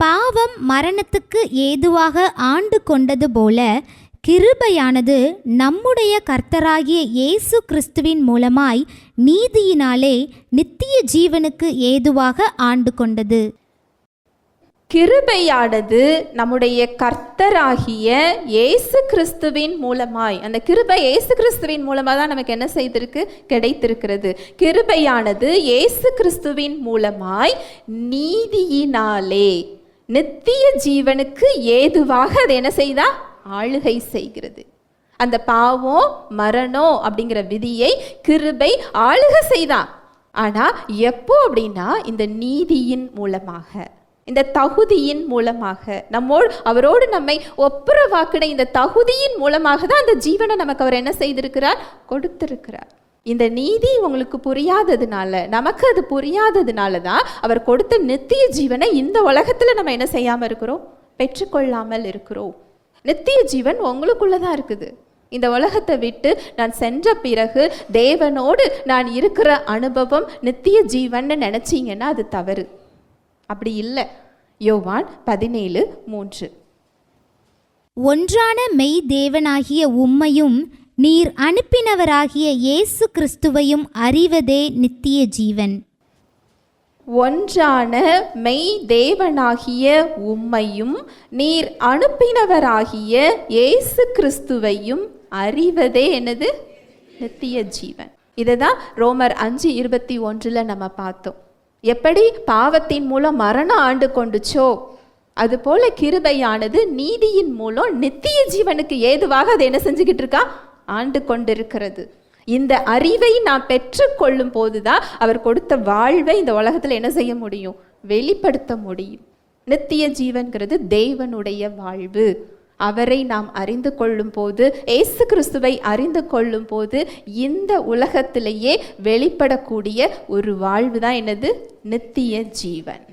பாவம் மரணத்துக்கு ஏதுவாக ஆண்டு கொண்டது போல கிருபையானது நம்முடைய கர்த்தராகிய இயேசு கிறிஸ்துவின் மூலமாய் நீதியினாலே நித்திய ஜீவனுக்கு ஏதுவாக ஆண்டு கொண்டது. கிருபையானது நம்முடைய கர்த்தராகிய இயேசு கிறிஸ்துவின் மூலமாய் அந்த கிருபை இயேசு கிறிஸ்துவின் மூலமாக தான் நமக்கு என்ன செய்திருக்கு? கிடைத்திருக்கிறது. கிருபையானது இயேசு கிறிஸ்துவின் மூலமாய் நீதியினாலே நித்திய ஜீவனுக்கு ஏதுவாக அது என்ன செய்தா? ஆளுகை செய்கிறது. அந்த பாவம் மரணம் அப்படிங்கிற விதியை கிருபை ஆளுகை செய்தான் ஆனா எப்போ அப்படின்னா இந்த நீதியின் மூலமாக இந்த தகுதியின் மூலமாக நம்மோடு அவரோடு நம்மை ஒப்புரவாக்கின இந்த தகுதியின் மூலமாக தான் அந்த ஜீவனை நமக்கு அவர் என்ன செய்திருக்கிறார்? கொடுத்திருக்கிறார். இந்த நீதி உங்களுக்கு புரியாததுனால நமக்கு அது புரியாததுனால தான் அவர் கொடுத்த நித்திய ஜீவனை இந்த உலகத்தில் நம்ம என்ன செய்யாமல் இருக்கிறோம்? பெற்றுக்கொள்ளாமல் இருக்கிறோம். நித்திய ஜீவன் உங்களுக்குள்ள தான் இருக்குது. இந்த உலகத்தை விட்டு நான் சென்ற பிறகு தேவனோடு நான் இருக்கிற அனுபவம் நித்திய ஜீவன்னு நினச்சிங்கன்னா அது தவறு. அப்படி இல்லை. யோவான் பதினேழு மூன்று. ஒன்றான மெய் தேவனாகிய உம்மையும் நீர் அனுப்பினவராகிய இயேசு கிறிஸ்துவையும் அறிவதே நித்திய ஜீவன். ஒன்றான மெய் தேவனாகிய உம்மையும் நீர் அனுப்பினவராகிய இயேசு கிறிஸ்துவையும் அறிவதே எனது நித்திய ஜீவன். இதை தான் ரோமர் அஞ்சு இருபத்தி ஒன்றில் நம்ம பார்த்தோம். எப்படி? பாவத்தின் மூலம் மரணம் ஆண்டு கொண்டுச்சோ. அதுபோல கிருபையானது நீதியின் மூலம் நித்திய ஜீவனுக்கு ஏதுவாக அதை என்ன செஞ்சுக்கிட்டு இருக்கா? ஆண்டு கொண்டிருக்கிறது. இந்த அறிவை நாம் பெற்றுக்கொள்ளும் போதுதான் அவர் கொடுத்த வாழ்வை இந்த உலகத்தில் என்ன செய்ய முடியும்? வெளிப்படுத்த முடியும். நித்திய ஜீவன்கிறது தேவனுடைய வாழ்வு. அவரை நாம் அறிந்து கொள்ளும் போது ஏசு கிறிஸ்துவை அறிந்து கொள்ளும் போது இந்த உலகத்திலேயே வெளிப்படக்கூடிய ஒரு வாழ்வு தான் என்னது? நித்திய ஜீவன்.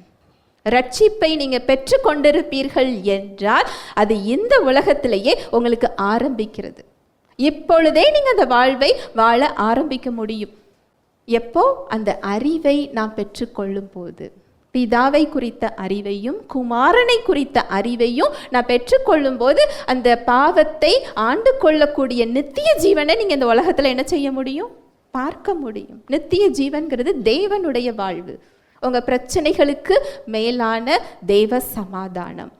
ரட்சிப்பை நீங்கள் பெற்று கொண்டிருப்பீர்கள் என்றால் அது இந்த உலகத்திலேயே உங்களுக்கு ஆரம்பிக்கிறது. இப்பொழுதே நீங்கள் அந்த வாழ்வை வாழ ஆரம்பிக்க முடியும். எப்போ? அந்த அறிவை நாம் பெற்றுக்கொள்ளும் போது. பிதாவை குறித்த அறிவையும் குமாரனை குறித்த அறிவையும் நான் பெற்றுக்கொள்ளும் போது அந்த பாவத்தை ஆண்டு கொள்ளக்கூடிய நித்திய ஜீவனை நீங்கள் இந்த உலகத்தில் என்ன செய்ய முடியும்? பார்க்க முடியும். நித்திய ஜீவன்கிறது தேவனுடைய வாழ்வு. உங்கள் பிரச்சனைகளுக்கு மேலான தெய்வ சமாதானம்.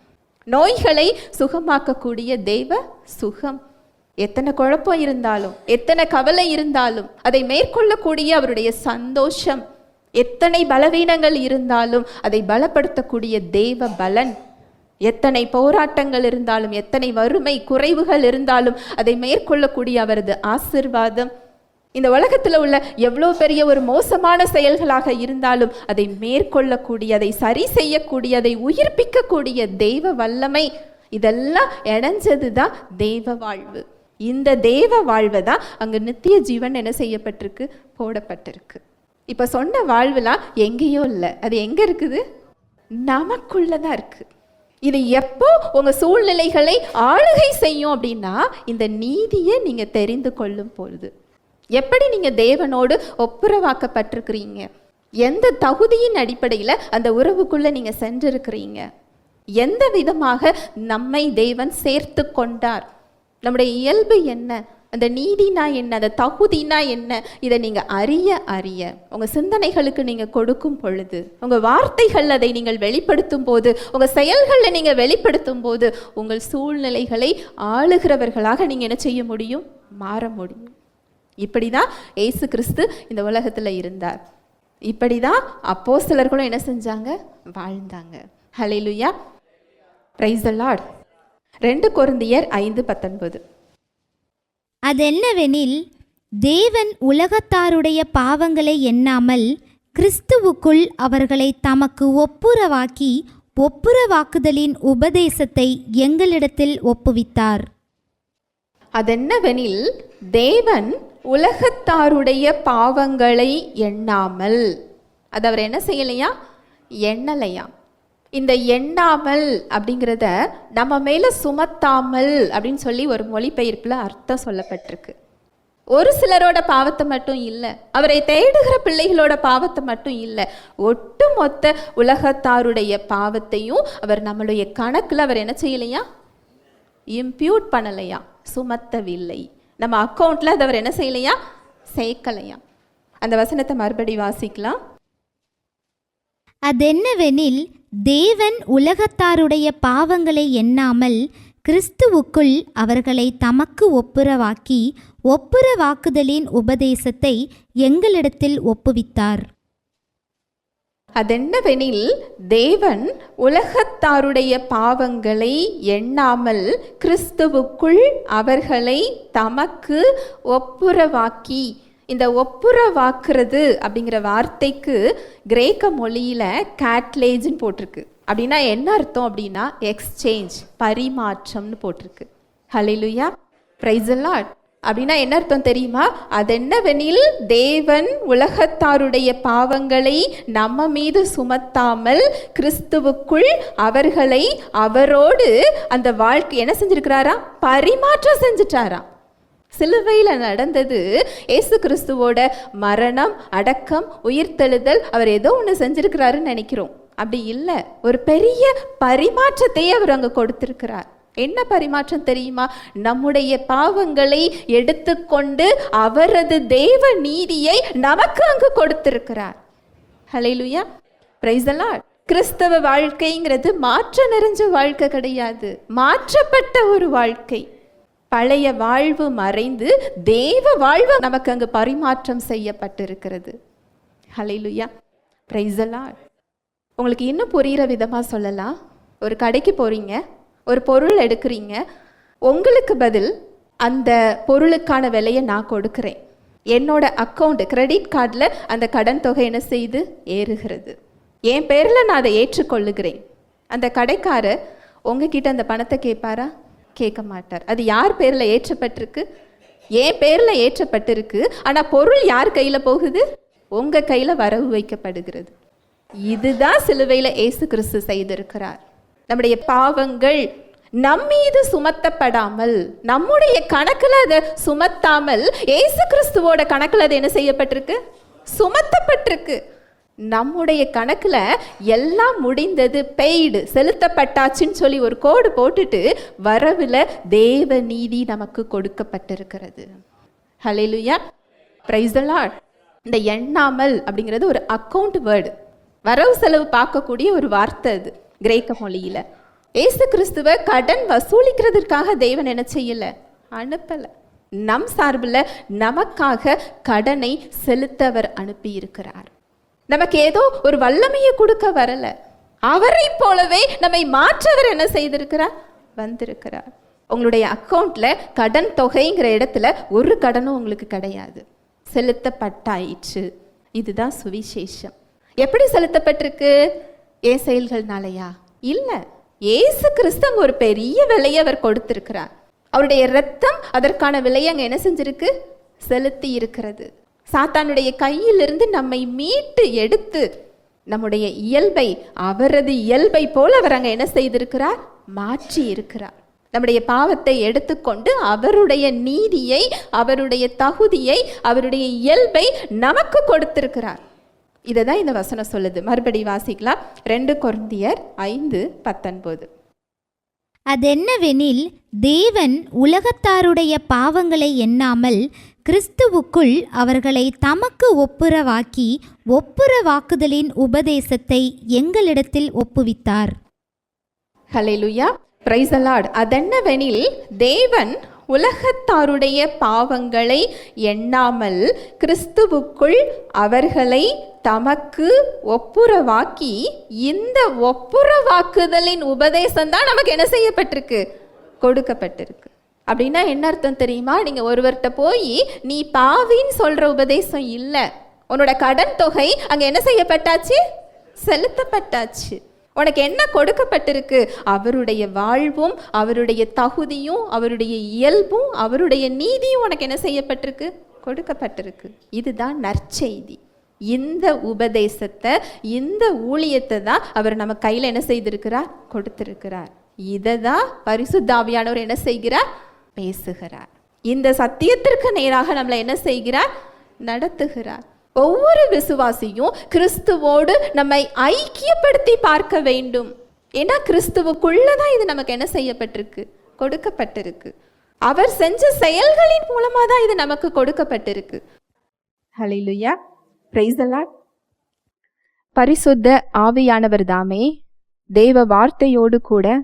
நோய்களை சுகமாக்கக்கூடிய தெய்வ சுகம். எத்தனை குழப்பம் இருந்தாலும் எத்தனை கவலை இருந்தாலும் அதை மேற்கொள்ளக்கூடிய அவருடைய சந்தோஷம் எத்தனை பலவீனங்கள் இருந்தாலும் அதை பலப்படுத்தக்கூடிய தேவ பலன். எத்தனை போராட்டங்கள் இருந்தாலும் எத்தனை வறுமை குறைவுகள் இருந்தாலும் அதை மேற்கொள்ளக்கூடிய அவரது ஆசிர்வாதம். இந்த உலகத்தில் உள்ள எவ்வளோ பெரிய ஒரு மோசமான செயல்களாக இருந்தாலும் அதை மேற்கொள்ளக்கூடிய அதை சரி செய்யக்கூடிய அதை உயிர்ப்பிக்கக்கூடிய தெய்வ வல்லமை. இதெல்லாம் இணைஞ்சது தான் தெய்வ வாழ்வு. இந்த தேவ வாழ்வை தான் அங்கே நித்திய ஜீவன் என்ன செய்யப்பட்டிருக்கு? போடப்பட்டிருக்கு. இப்போ சொன்ன வாழ்வுலாம் எங்கேயோ இல்லை. அது எங்கே இருக்குது? நமக்குள்ள தான் இருக்குது இது எப்போ உங்கள் சூழ்நிலைகளை ஆளுகை செய்யும் அப்படின்னா இந்த நீதியை நீங்கள் தெரிந்து கொள்ளும் பொழுது. எப்படி நீங்கள் தேவனோடு ஒப்புரவாக்கப்பட்டிருக்கிறீங்க? எந்த தகுதியின் அடிப்படையில் அந்த உறவுக்குள்ளே நீங்கள் சென்றிருக்கிறீங்க? எந்த விதமாக நம்மை தேவன் சேர்த்து கொண்டார்? நம்முடைய இயல்பு என்ன? அந்த நீதினா என்ன? அந்த தகுதினா என்ன? இதை நீங்கள் அறிய அறிய. உங்கள் சிந்தனைகளுக்கு நீங்கள் கொடுக்கும் பொழுது உங்கள் வார்த்தைகள் அதை நீங்கள் வெளிப்படுத்தும் போது உங்கள் செயல்களில் நீங்கள் வெளிப்படுத்தும் போது உங்கள் சூழ்நிலைகளை ஆளுகிறவர்களாக நீங்கள் என்ன செய்ய முடியும்? மாற முடியும். இப்படி தான் ஏசு கிறிஸ்து இந்த உலகத்தில் இருந்தார். இப்படி தான் அப்போ சிலர்களும் என்ன செஞ்சாங்க? வாழ்ந்தாங்க. ஹலேலுயா பிரைஸ் லார்ட் ரெண்டு கொருந்தியர் ஐந்து பத்தொன்பது. அதென்னவெனில் தேவன் உலகத்தாருடைய பாவங்களை எண்ணாமல் கிறிஸ்துவுக்குள் அவர்களை தமக்கு ஒப்புரவாக்கி ஒப்புரவாக்குதலின் உபதேசத்தை எங்களிடத்தில் ஒப்புவித்தார். அதென்னவெனில் தேவன் உலகத்தாருடைய பாவங்களை எண்ணாமல். அது அவர் என்ன செய்யலையா? எண்ணலையா? இந்த எண்ணாமல் அப்படிங்கிறத நம்ம மேலே சுமத்தாமல் அப்படின்னு சொல்லி ஒரு மொழிபெயர்ப்பில் அர்த்தம் சொல்லப்பட்டிருக்கு. ஒரு சிலரோட பாவத்தை மட்டும் இல்லை அவரை தேடுகிற பிள்ளைகளோட பாவத்தை மட்டும் இல்லை ஒட்டுமொத்த உலகத்தாருடைய பாவத்தையும் அவர் நம்மளுடைய கணக்கில் அவர் என்ன செய்யலையா? இம்ப்யூட் பண்ணலையா? சுமத்தவில்லை. நம்ம அக்கௌண்ட்ல அதை அவர் என்ன செய்யலையா? சேர்க்கலையா? அந்த வசனத்தை மறுபடி வாசிக்கலாம். அதென்னவெனில் தேவன் உலகத்தாருடைய பாவங்களை எண்ணாமல் கிறிஸ்துவுக்குள் அவர்களை தமக்கு ஒப்புரவாக்கி ஒப்புரவாக்குதலின் உபதேசத்தை எங்களிடத்தில் ஒப்புவித்தார். அதென்னவெனில் தேவன் உலகத்தாருடைய பாவங்களை எண்ணாமல் கிறிஸ்துவுக்குள் அவர்களை தமக்கு ஒப்புரவாக்கி இந்த ஒப்புரவாக்குறது அப்படிங்கிற வார்த்தைக்கு கிரேக்க மொழியில் கேட்லேஜ்னு போட்டிருக்கு. அப்படின்னா என்ன அர்த்தம் அப்படின்னா எக்ஸ்சேஞ்ச் பரிமாற்றம்னு போட்டிருக்கு. ஹலிலுயா praise அப்படின்னா என்ன அர்த்தம் தெரியுமா? அதென்னவெனில் தேவன் உலகத்தாருடைய பாவங்களை நம்ம மீது சுமத்தாமல் கிறிஸ்துவுக்குள் அவர்களை அவரோடு அந்த வாழ்க்கை என்ன செஞ்சிருக்கிறாரா? பரிமாற்றம் செஞ்சுட்டாரா சிலுவையில் நடந்தது இயேசு கிறிஸ்துவோட மரணம் அடக்கம் உயிர்த்தெழுதல் அவர் ஏதோ ஒன்று செஞ்சிருக்கிறாருன்னு நினைக்கிறோம். அப்படி இல்லை. ஒரு பெரிய பரிமாற்றத்தையே அவர் அங்கே கொடுத்திருக்கிறார். என்ன பரிமாற்றம் தெரியுமா? நம்முடைய பாவங்களை எடுத்துக்கொண்டு அவரது தேவ நீதியை நமக்கு அங்கு கொடுத்திருக்கிறார். ஹalleluya praise the lord. கிறிஸ்தவ வாழ்க்கைங்கிறது மாற்ற நிறைஞ்ச வாழ்க்கை கிடையாது. மாற்றப்பட்ட ஒரு வாழ்க்கை. பழைய வாழ்வு மறைந்து தேவ வாழ்வு நமக்கு அங்கு பரிமாற்றம் செய்யப்பட்டிருக்கிறது. ஹலைலுயா praise உங்களுக்கு இன்னும் புரிகிற விதமாக சொல்லலாம். ஒரு கடைக்கு போகிறீங்க ஒரு பொருள் எடுக்கிறீங்க உங்களுக்கு பதில் அந்த பொருளுக்கான விலையை நான் கொடுக்குறேன். என்னோட அக்கௌண்ட் கிரெடிட் கார்டில் அந்த கடன் தொகை என்ன செய்து? ஏறுகிறது. என் பேரில் நான் அதை ஏற்றுக்கொள்ளுகிறேன். அந்த கடைக்காரர் உங்ககிட்ட அந்த பணத்தை கேட்பாரா? கேட்க மாட்டார் அது யார் பேரில் ஏற்றப்பட்டிருக்கு? என் பேரில் ஏற்றப்பட்டிருக்கு. ஆனால் பொருள் யார் கையில் போகுது? உங்கள் கையில் வரவு வைக்கப்படுகிறது. இதுதான் சிலுவையில் ஏசு கிறிஸ்து செய்திருக்கிறார். நம்முடைய பாவங்கள் நம் மீது சுமத்தப்படாமல் நம்முடைய கணக்கில் அதை சுமத்தாமல் ஏசு கிறிஸ்துவோட கணக்கில் அது என்ன செய்யப்பட்டிருக்கு? சுமத்தப்பட்டிருக்கு. நம்முடைய கணக்கில் எல்லாம் முடிந்தது பெய்டு செலுத்தப்பட்டாச்சுன்னு சொல்லி ஒரு கோடு போட்டுட்டு வரவில் தேவ நீதி நமக்கு கொடுக்கப்பட்டிருக்கிறது. ஹலெலுயா பிரைஸ் இந்த எண்ணாமல் அப்படிங்கிறது ஒரு அக்கௌண்ட் வேர்டு வரவு செலவு பார்க்கக்கூடிய ஒரு வார்த்தை அது கிரேக்க மொழியில். ஏசு கிறிஸ்துவ கடன் வசூலிக்கிறதுக்காக தேவன் என்ன செய்யலை? அனுப்பலை. நம் சார்பில் நமக்காக கடனை செலுத்தவர் அனுப்பி இருக்கிறார் நமக்கு ஏதோ ஒரு வல்லமையை கொடுக்க வரல. அவரை போலவே நம்மை மாற்றவர் என்ன செய்திருக்கிறார்? வந்திருக்கிறார். உங்களுடைய அக்கௌண்ட்ல கடன் தொகைங்கிற இடத்துல ஒரு கடனும் உங்களுக்கு கிடையாது. செலுத்தப்பட்டாயிற்று. இதுதான் சுவிசேஷம். எப்படி செலுத்தப்பட்டிருக்கு? ஏன் செயல்கள்னாலயா இல்லை. ஏசு கிறிஸ்து ஒரு பெரிய விலையை அவர் கொடுத்திருக்கிறார். அவருடைய ரத்தம் அதற்கான விலையை அங்கே என்ன செஞ்சிருக்கு? செலுத்தி இருக்கிறது. சாத்தானுடைய கையிலிருந்து நம்மை மீட்டு எடுத்து நம்முடைய இயல்பை அவரது இயல்பை போல் அவர் அங்கே என்ன செய்திருக்கிறார்? மாற்றி இருக்கிறார். நம்முடைய பாவத்தை எடுத்துக்கொண்டு அவருடைய நீதியை அவருடைய தகுதியை அவருடைய இயல்பை நமக்கு கொடுத்திருக்கிறார். இதை தான் இந்த வசனம் சொல்லுது. மறுபடி வாசிக்கலாம். ரெண்டு குருந்தியர் ஐந்து பத்தொன்பது. அதென்னவெனில் தேவன் உலகத்தாருடைய பாவங்களை எண்ணாமல் கிறிஸ்துவுக்குள் அவர்களை தமக்கு ஒப்புரவாக்கி ஒப்புரவாக்குதலின் உபதேசத்தை எங்களிடத்தில் ஒப்புவித்தார். ஹalleluya. பிரைஸ் அலாட் அதென்னவெனில் தேவன் உலகத்தாருடைய பாவங்களை எண்ணாமல் கிறிஸ்துவுக்குள் அவர்களை தமக்கு ஒப்புரவாக்கி இந்த ஒப்புரவாக்குதலின் உபதேசம் தான் நமக்கு என்ன செய்யப்பட்டிருக்கு? கொடுக்கப்பட்டிருக்கு. அப்படின்னா என்ன அர்த்தம் தெரியுமா? நீங்கள் ஒருவர்கிட்ட போய் நீ பாவின்னு சொல்கிற உபதேசம் இல்லை. உன்னோட கடன் தொகை அங்கே என்ன செய்யப்பட்டாச்சு? செலுத்தப்பட்டாச்சு. உனக்கு என்ன கொடுக்கப்பட்டிருக்கு? அவருடைய வாழ்வும் அவருடைய தகுதியும் அவருடைய இயல்பும் அவருடைய நீதியும் உனக்கு என்ன செய்யப்பட்டிருக்கு? கொடுக்கப்பட்டிருக்கு. இதுதான் நற்செய்தி. இந்த உபதேசத்தை இந்த ஊழியத்தை தான் அவர் நம்ம கையில் என்ன செய்திருக்கிறார்? கொடுத்திருக்கிறார். இதை தான் பரிசுத்தாவியானவர் என்ன செய்கிறார்? பேசுகிறார். இந்த சத்தியத்திற்கு நேராக நம்மளை என்ன செய்கிறார்? நடத்துகிறார். ஒவ்வொரு விசுவாசியும் கிறிஸ்துவோடு நம்மை ஐக்கியப்படுத்தி பார்க்க வேண்டும். ஏன்னா கிறிஸ்துவுக்குள்ள தான் இது நமக்கு என்ன செய்யப்பட்டிருக்கு? கொடுக்கப்பட்டிருக்கு. அவர் செஞ்ச செயல்களின் மூலமா தான் இது நமக்கு கொடுக்கப்பட்டிருக்கு. The lord. பரிசுத்த ஆவியானவர் தாமே தேவ வார்த்தையோடு கூட